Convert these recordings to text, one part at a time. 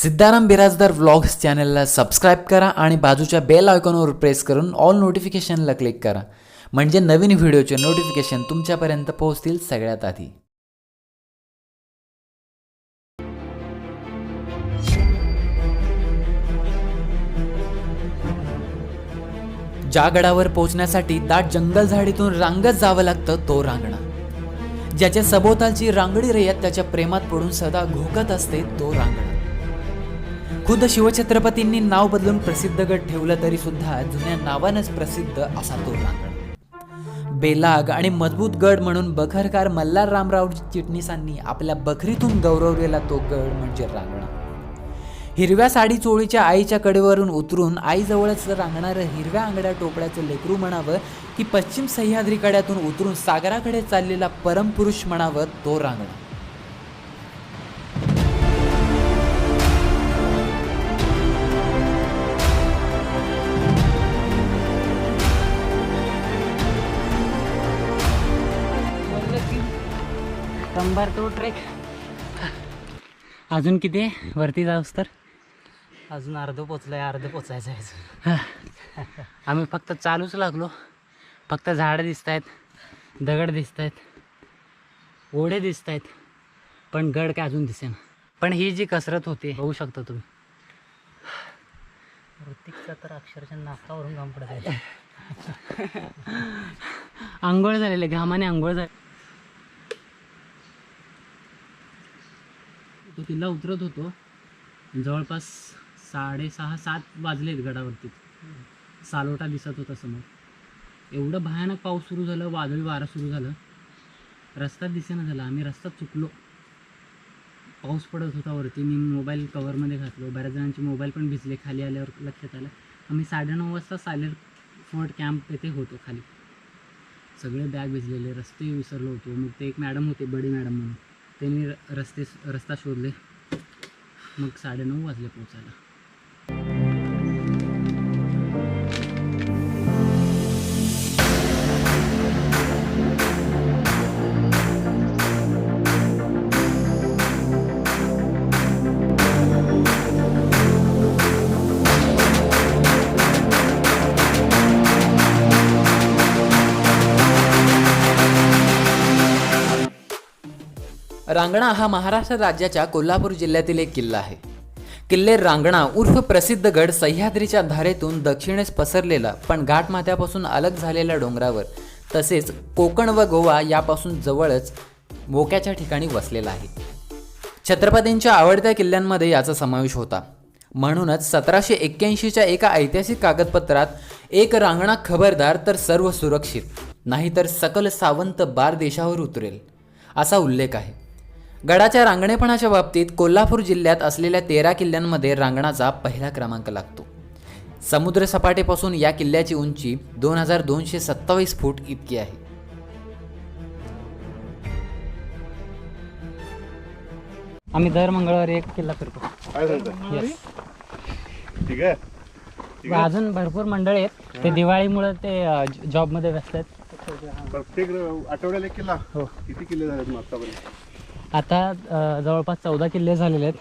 Siddharam Birajdar vlogs चॅनलला subscribe करा आणि बाजूच्या बेल आयकॉनवर प्रेस करून ऑल नोटिफिकेशनला क्लिक करा. म्हणजे नवीन व्हिडिओचे नोटिफिकेशन तुमच्यापर्यंत पोहोचतील सगळ्यात आधी. ज्या गडावर पोहोचण्यासाठी दाट जंगल झाडीतून रांगत जावं लागतं तो रांगणा. ज्याच्या सभोवतालची रांगडी रयत त्याच्या प्रेमात पडून सदा घोकत असते तो रांगणा. खुद्द शिवछत्रपतींनी नाव बदलून प्रसिद्ध गड ठेवलं तरी सुद्धा जुन्या नावानंच प्रसिद्ध असा तो रांगण. बेलाग आणि मजबूत गड म्हणून बखरकार मल्हार रामराव चिटणीसांनी आपल्या बखरीतून गौरवलेला तो गड म्हणजे रांगणा. हिरव्या साडी चोळीच्या आईच्या कडेवरून उतरून आईजवळच रांगणारं हिरव्या आंगड्या टोपड्याचं लेकरू म्हणावं की पश्चिम सह्याद्री कड्यातून उतरून सागराकडे चाललेला परमपुरुष म्हणावं तो रांगणा. कंबर तो ट्रेक अजून किती? आहे वरती जाऊस तर? अजून अर्ध पोचलंय अर्ध पोचायचं आहे. आम्ही फक्त चालूच लागलो. फक्त झाडं दिसत आहेत दगड दिसत आहेत ओढे दिसत आहेत पण गड काय अजून दिसेना. पण ही जी कसरत होती होऊ शकता तुम्ही. ऋतिकचा तर अक्षरशः नाकावरून घाम पडत आहे. आंघोळ झालेले घामाने आंघोळ झाले. किल्ला उतरत होतो. जवळपास साडेसहा सात वाजलेत गडावरती. सालोटा दिसत होता समोर. एवढं भयानक पाऊस सुरू झालं वादळी वारा सुरू झालं. रस्ता दिसेना झाला. आम्ही रस्ता चुकलो. पाऊस पडत होता वरती. मी मोबाईल कवरमध्ये घातलो. बऱ्याच जणांचे मोबाईल पण भिजले खाली आल्यावर लक्षात आलं. आम्ही साडेनऊ वाजता सालेर फोर्ट कॅम्प येथे होतो खाली. सगळे बॅग भिजलेले रस्ते विसरलो होतो. मग ते एक मॅडम होते बडी मॅडम म्हणून. त्यांनी र- रस्ते रस्ता शोधले. मग साडेनऊ वाजले पोचायला रांगणा हा महाराष्ट्र राज्याच्या कोल्हापूर जिल्ह्यातील एक किल्ला आहे. किल्ले रांगणा उर्फ प्रसिद्ध गड सह्याद्रीच्या धारेतून दक्षिणेस पसरलेला पण घाटमाथ्यापासून अलग झालेल्या डोंगरावर तसेच कोकण व गोवा यापासून जवळच मोक्याच्या ठिकाणी वसलेला आहे. छत्रपतींच्या आवडत्या किल्ल्यांमध्ये याचा समावेश होता. म्हणूनच सतराशे एक्क्याऐंशीच्या एका ऐतिहासिक कागदपत्रात एक रांगणा खबरदार तर सर्व सुरक्षित नाहीतर सकल सावंत बार देशावर उतरेल असा उल्लेख आहे. गडाच्या रांगणेपणाच्या बाबतीत कोल्हापूर जिल्ह्यात असलेल्या तेरा किल्ल्यांमध्ये रांगणाचा पहिला क्रमांक लागतो. समुद्रसपाटीपासून या किल्ल्याची उंची दोन हजार दोनशे सत्तावीस फूट इतकी आहे. आम्ही दर मंगळवारी एक किल्ला करतो. ठीक आहे. अजून भरपूर मंडळी आहेत. ते दिवाळीमुळे ते अ, ज- जॉबमध्ये व्यस्त आहेत. प्रत्येक आठवड्याला किल्ला? हो. किती किल्ले आतापर्यंत? आता जवळपास चौदा किल्ले झालेले आहेत.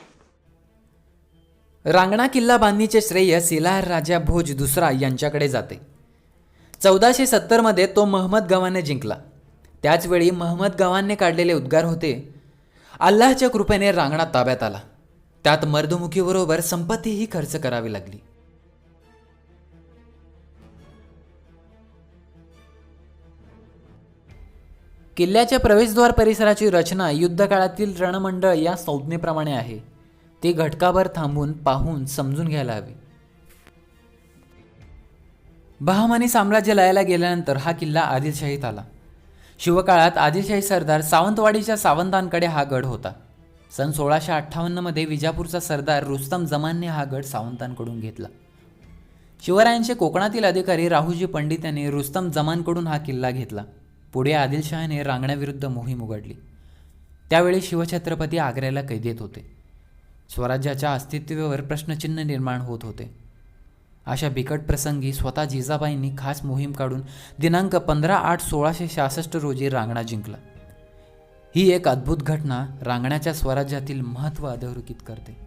रांगणा किल्ला बांधणीचे श्रेय सिलार राजा भोज दुसरा यांच्याकडे जाते. चौदाशे सत्तरमध्ये तो महमद गवाने जिंकला. त्याचवेळी महमद गवानने काढलेले उद्गार होते अल्लाहच्या कृपेने रांगणा ताब्यात आला. त्यात मर्दमुखीबरोबर संपत्तीही खर्च करावी लागली. किल्ल्याच्या प्रवेशद्वार परिसराची रचना युद्धकाळातील रणमंडळ या संज्ञेप्रमाणे आहे. ते घटकाभर थांबून पाहून समजून घ्यायला हवी. बहामानी साम्राज्य लयाला गेल्यानंतर हा किल्ला आदिलशाहीत आला. शिवकाळात आदिलशाही सरदार सावंतवाडीच्या सावंतांकडे हा गड होता. सन सोळाशे अठ्ठावन्नमध्ये विजापूरचा सरदार रुस्तम जमानने हा गड सावंतांकडून घेतला. शिवरायांचे कोकणातील अधिकारी राहुजी पंडित यांनी रुस्तम जमानकडून हा किल्ला घेतला. पुढे आदिलशहाने रांगण्याविरुद्ध मोहीम उघडली. त्यावेळी शिवछत्रपती आग्र्याला कैदेत होते. स्वराज्याच्या अस्तित्वावर प्रश्नचिन्ह निर्माण होत होते. अशा बिकट प्रसंगी स्वतः जिजाबाईंनी खास मोहीम काढून दिनांक पंधरा आठ सोळाशे शहासष्ट रोजी रांगणा जिंकला. ही एक अद्भुत घटना रांगण्याच्या स्वराज्यातील महत्त्व अधोरेखित करते.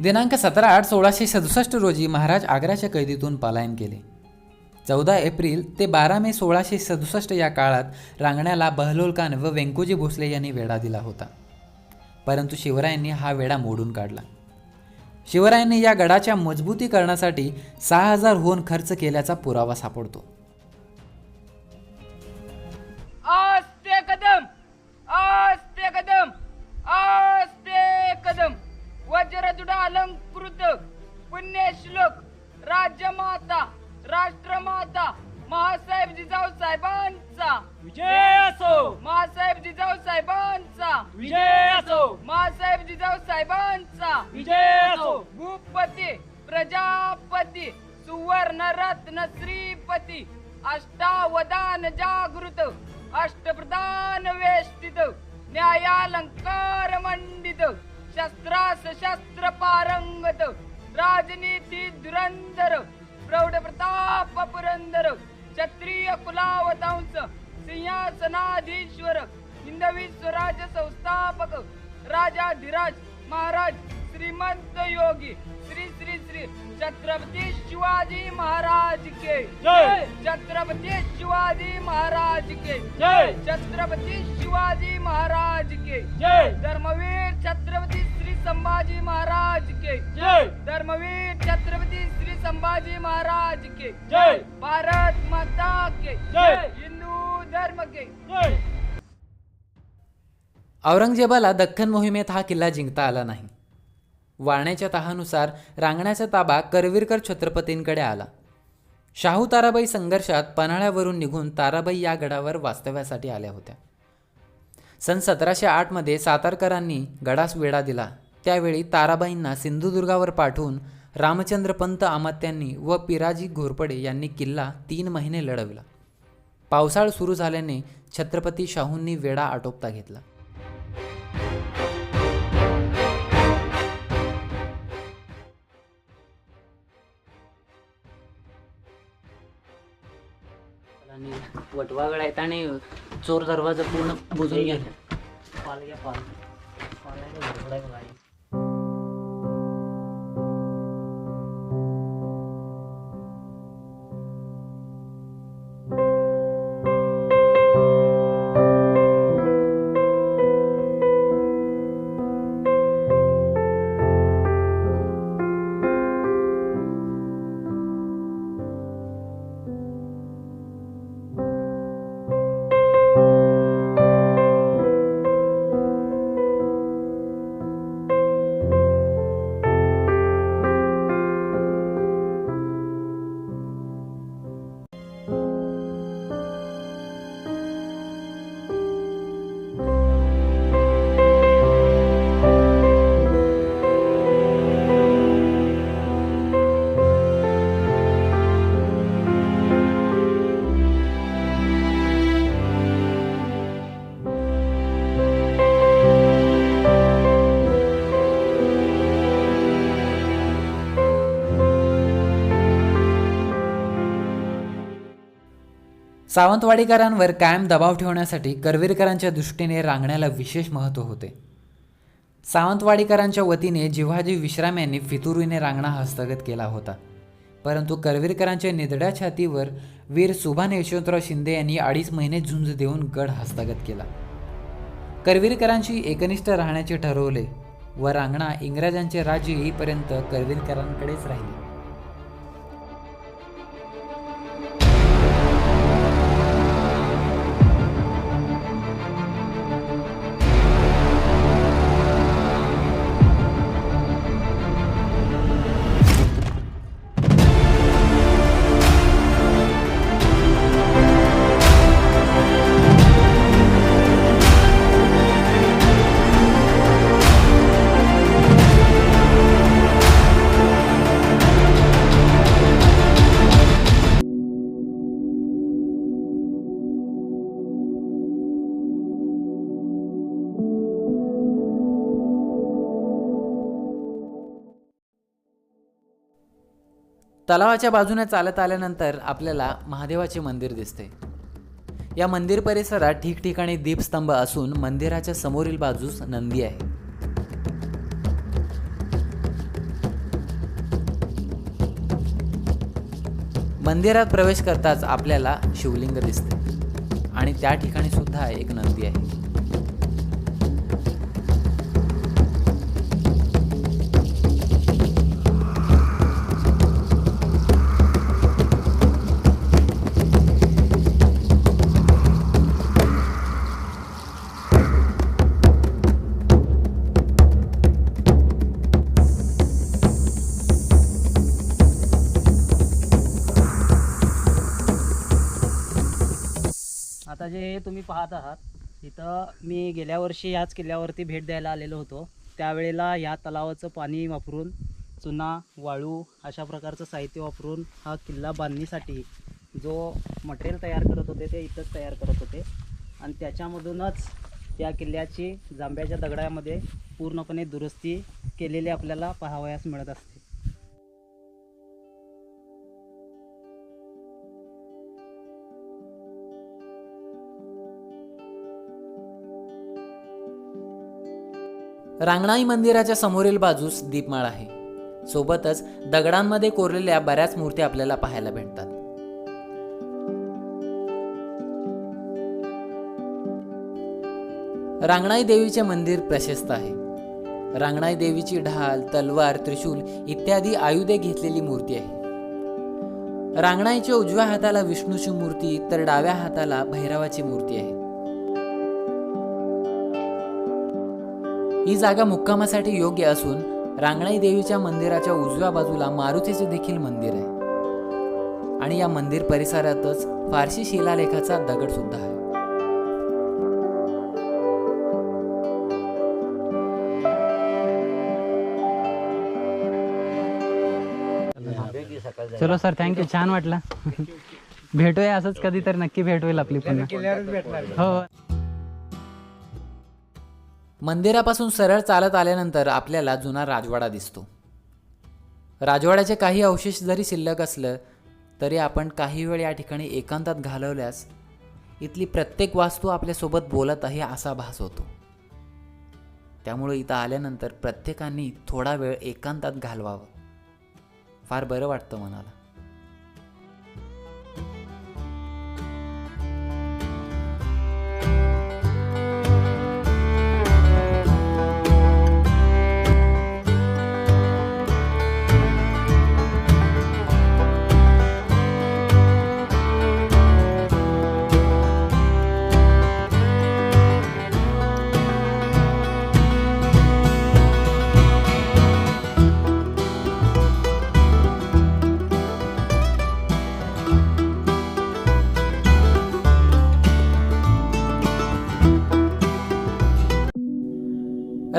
दिनांक सतरा आठ सोळाशे सदुसष्ट रोजी महाराज आग्र्याच्या कैदीतून पलायन केले. चौदा एप्रिल ते बारा मे सोळाशे सदुसष्ट या काळात रांगण्याला बहलोल खान व व्यंकोजी भोसले यांनी वेढा दिला होता. परंतु शिवरायांनी हा वेढा मोडून काढला. शिवरायांनी या गडाच्या मजबूतीकरणासाठी सहा हजार होऊन खर्च केल्याचा पुरावा सापडतो. कदम! आस्ते कदम! आस्ते कदम! वज्रजुडा अलंकृत! पुण्यश्लोक राज्यमाता! राष्ट्रमाता महासाहेब जिजाऊ साहेबांचा. विजय असो. महासाहेब जिजाऊ साहेबांचा. विजय असो. महासाहेब जिजाऊ साहेबांचा. विजय असो. भूपती प्रजापती सुवर्ण रत्न श्रीपती अष्टावधान जागृत अष्टप्रधान वेष्टित न्यायालंकार मंडित शस्त्रास शस्त्र पारंगत राजनीती धुरंधर प्रौढ प्रताप पुरंदर क्षत्रिय कुलावतांस सिंहासनाधीश्वर हिंदवी स्वराज संस्थापक राजाधिराज महाराज श्रीमंत योगी श्री श्री श्री छत्रपती शिवाजी महाराज के। जय। छत्रपती शिवाजी महाराज के। जय। छत्रपती शिवाजी महाराज के। जय। धर्मवीर छत्रपती श्री संभाजी महाराज के। जय। धर्मवीर छत्रपती श्री संभाजी महाराज के। जय। भारत माता के। जय हिंदू धर्म के। जय। औरंगजेबाला दख्खन मोहिमेत हा किल्ला जिंकता आला नाही. वाण्याच्या तहानुसार रांगण्याचा ताबा करवीरकर छत्रपतींकडे आला. शाहू ताराबाई संघर्षात पन्हाळ्यावरून निघून ताराबाई या गडावर वास्तव्यासाठी आल्या होत्या. सन सतराशे आठमध्ये सातारकरांनी गडास वेढा दिला. त्यावेळी ताराबाईंना सिंधुदुर्गावर पाठवून रामचंद्र पंत अमात्यांनी व पिराजी घोरपडे यांनी किल्ला तीन महिने लढविला. पावसाळ सुरू झाल्याने छत्रपती शाहूंनी वेढा आटोपता घेतला. आणि वटवा गळायत आणि चोर दरवाजा पूर्ण बुजून गेला. पाल घ्या पाल. पालायला सावंतवाडीकरांवर कायम दबाव ठेवण्यासाठी करवीरकरांच्या दृष्टीने रांगण्याला विशेष महत्त्व होते. सावंतवाडीकरांच्या वतीने जिव्हाजी विश्राम यांनी फितुरीने रांगणा हस्तगत केला होता. परंतु करवीरकरांच्या निधड्या छातीवर वीर सुभान यशवंतराव शिंदे यांनी अडीच महिने झुंज देऊन गड हस्तगत केला. करवीरकरांशी एकनिष्ठ राहण्याचे ठरवले व रांगणा इंग्रजांचे राज्य येईपर्यंत करवीरकरांकडेच राहिले. तलावाच्या बाजूने चालत आल्यानंतर आपल्याला महादेवाचे मंदिर दिसते. या मंदिर परिसरात ठिकठिकाणी दीपस्तंभ असून मंदिराच्या समोरील बाजूस नंदी आहे. मंदिरात प्रवेश करताच आपल्याला शिवलिंग दिसते. आणि त्या ठिकाणी सुद्धा एक नंदी आहे. जे तुम्ही पाहत आहात इथं मी गेल्या वर्षी याच किल्ल्यावरती भेट द्यायला आलेलो होतो. त्यावेळेला ह्या तलावाचं पाणी वापरून चुना वाळू अशा प्रकारचं साहित्य वापरून हा किल्ला बांधणीसाठी जो मटेरियल तयार करत होते ते इथंच तयार करत होते. आणि त्याच्यामधूनच त्या किल्ल्याची जांभ्याच्या दगडामध्ये पूर्णपणे दुरुस्ती केलेली आपल्याला पाहावयास मिळत असते. रांगणाई मंदिराच्या समोरील बाजूस दीपमाळ आहे. सोबतच दगडांमध्ये कोरलेल्या बऱ्याच मूर्ती आपल्याला पाहायला भेटतात. रांगणाई देवीचे मंदिर प्रशस्त आहे. रांगणाई देवीची ढाल तलवार त्रिशूल इत्यादी आयुधे घेतलेली मूर्ती आहे. रांगणाईच्या उजव्या हाताला विष्णूची मूर्ती तर डाव्या हाताला भैरवाची मूर्ती आहे. ही जागा मुक्कामासाठी योग्य असून रांगणाई देवीच्या मंदिराच्या उजव्या बाजूला मारुतीचे देखील मंदिर आहे. आणि या मंदिर परिसरातच फारसी शिलालेखाचा दगड सुद्धा आहे. चलो सर थँक्यू छान वाटलं. भेटूया असंच कधी तर नक्की भेट होईल आपली पुन्हा. हो. मंदिरापासून सरळ चालत आल्यानंतर आपल्याला जुना राजवाडा दिसतो. राजवाड्याचे काही अवशेष जरी शिल्लक असलं तरी आपण काही वेळ या ठिकाणी एकांतात घालवल्यास इथली प्रत्येक वास्तू आपल्यासोबत बोलत आहे असा भास होतो. त्यामुळे इथं आल्यानंतर प्रत्येकाने थोडा वेळ एकांतात घालवावं. फार बरं वाटतं मनाला.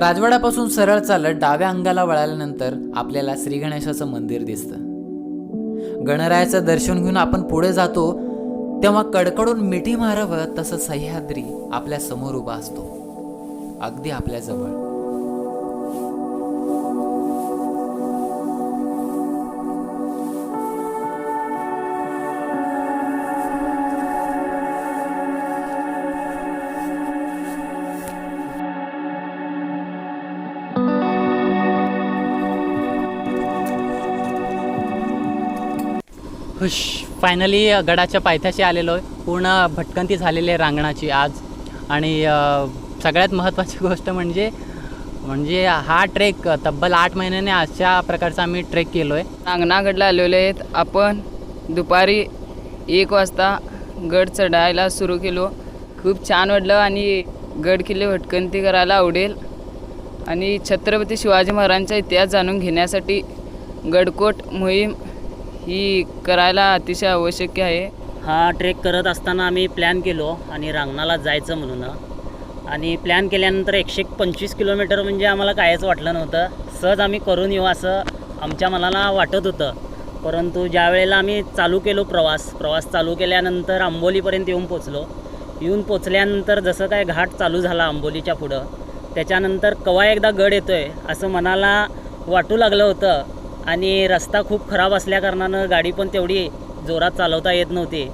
राजवाड्यापासून सरळ चालत डाव्या अंगाला वळाल्यानंतर आपल्याला श्री गणेशाचं मंदिर दिसतं. गणरायाचं दर्शन घेऊन आपण पुढे जातो तेव्हा कडकडून मिठी मारावं तसं सह्याद्री आपल्यासमोर उभा असतो. अगदी आपल्याजवळ खुश. फायनली गडाच्या पायथ्याशी आलेलो आहे. पूर्ण भटकंती झालेली आहे रांगणाची आज. आणि सगळ्यात महत्त्वाची गोष्ट म्हणजे म्हणजे हा ट्रेक तब्बल आठ महिन्याने अशा प्रकारचा आम्ही ट्रेक केलो आहे रांगणागडला आलेले आहेत. आपण दुपारी एक वाजता गड चढायला सुरू केलो. खूप छान वाटलं आणि गड किल्ले भटकंती करायला आवडेल. आणि छत्रपती शिवाजी महाराजांचा इतिहास जाणून घेण्यासाठी गडकोट मोहीम ही करायला अतिशय आवश्यक आहे. हा ट्रेक करत असताना आम्ही प्लॅन केलो आणि रांगणाला जायचं म्हणून. आणि प्लॅन केल्यानंतर एकशे पंचवीस किलोमीटर म्हणजे आम्हाला कायच वाटलं नव्हतं. सहज आम्ही करून येऊ असं आमच्या मनाला वाटत होतं. परंतु ज्या वेळेला आम्ही चालू केलो प्रवास प्रवास चालू केल्यानंतर आंबोलीपर्यंत येऊन पोचलो येऊन पोचल्यानंतर जसं काय घाट चालू झाला आंबोलीच्या पुढं त्याच्यानंतर कवा एकदा गड येतो आहे असं मनाला वाटू लागलं होतं. आणि रस्ता खूप खराब असल्याकारणानं गाडी पण तेवढी जोरात चालवता येत नव्हती.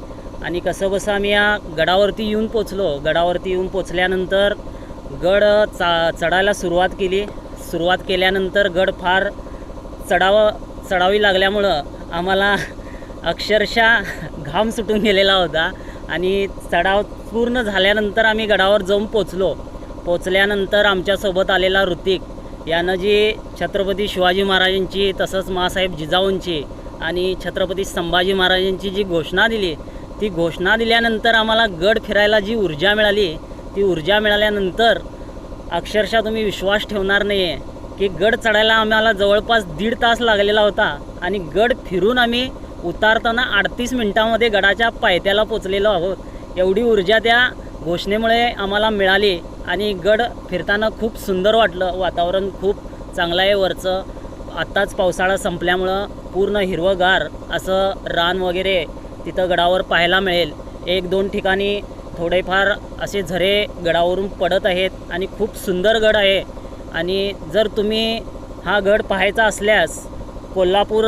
आणि कसं बसं आम्ही या गडावरती येऊन पोचलो. गडावरती येऊन पोचल्यानंतर गड चा चढायला सुरुवात केली. सुरुवात केल्यानंतर गड फार चढावं चढावी लागल्यामुळं आम्हाला अक्षरशः घाम सुटून गेलेला होता. आणि चढाव पूर्ण झाल्यानंतर आम्ही गडावर जाऊन पोचलो. पोचल्यानंतर आमच्यासोबत आलेला ऋतिक यानं जी छत्रपती शिवाजी महाराजांची तसंच माँसाहेब जिजाऊंची आणि छत्रपती संभाजी महाराजांची जी घोषणा दिली ती घोषणा दिल्यानंतर आम्हाला गड फिरायला जी ऊर्जा मिळाली ती ऊर्जा मिळाल्यानंतर अक्षरशः तुम्ही विश्वास ठेवणार नाही आहे की गड चढायला आम्हाला जवळपास दीड तास लागलेला होता आणि गड फिरून आम्ही उतारताना अडतीस मिनटामध्ये गडाच्या पायथ्याला पोचलेलो आहोत. एवढी ऊर्जा त्या घोषणेमुळे आम्हाला मिळाली. आणि गड फिरताना खूप सुंदर वाटलं. वातावरण खूप चांगलं आहे वरचं. आत्ताच पावसाळा संपल्यामुळं पूर्ण हिरवंगार असं रान वगैरे तिथं गडावर पाहायला मिळेल. एक दोन ठिकाणी थोडेफार असे झरे गडावरून पडत आहेत आणि खूप सुंदर गड आहे. आणि जर तुम्ही हा गड पाहायचा असल्यास कोल्हापूर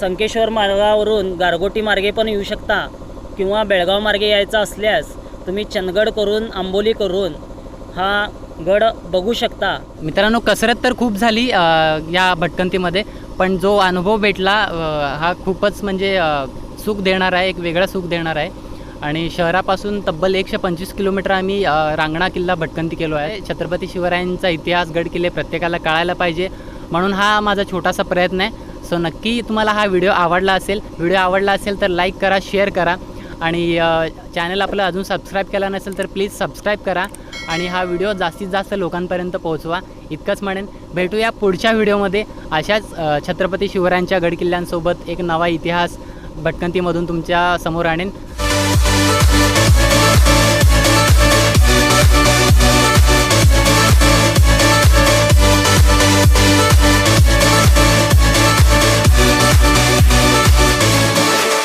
संकेश्वर मार्गावरून गारगोटी मार्गे पण येऊ शकता किंवा बेळगाव मार्गे यायचा असल्यास तुम्ही चंदगड करून आंबोली करून हा गड बघू शकता. मित्रांनो कसरत तर खूप झाली अ, या भटकंतीमध्ये पण जो अनुभव भेटला अ, हा खूपच म्हणजे अ, सुख देणार आहे एक वेगळा सुख देणार आहे. आणि शहरापासून तब्बल एकशे पंचवीस किलोमीटर आम्ही अ, रांगणा किल्ला भटकंती केलो आहे. छत्रपती शिवरायांचा इतिहास गड किल्ले प्रत्येकाला कळायला पाहिजे म्हणून हा माझा छोटासा प्रयत्न आहे. सो नक्की तुम्हाला हा व्हिडिओ आवडला असेल व्हिडिओ आवडला असेल तर लाईक करा शेअर करा. आणि चॅनल आपलं अजून सबस्क्राईब केला नसेल तर प्लीज सबस्क्राईब करा. आणि हा व्हिडिओ जास्तीत जास्त लोकांपर्यंत पोहोचवा. इतकंच म्हणेन भेटूया पुढच्या व्हिडिओमध्ये. अशाच छत्रपती शिवरायांच्या गडकिल्ल्यांसोबत एक नवा इतिहास भटकंतीमधून तुमच्यासमोर आणेन.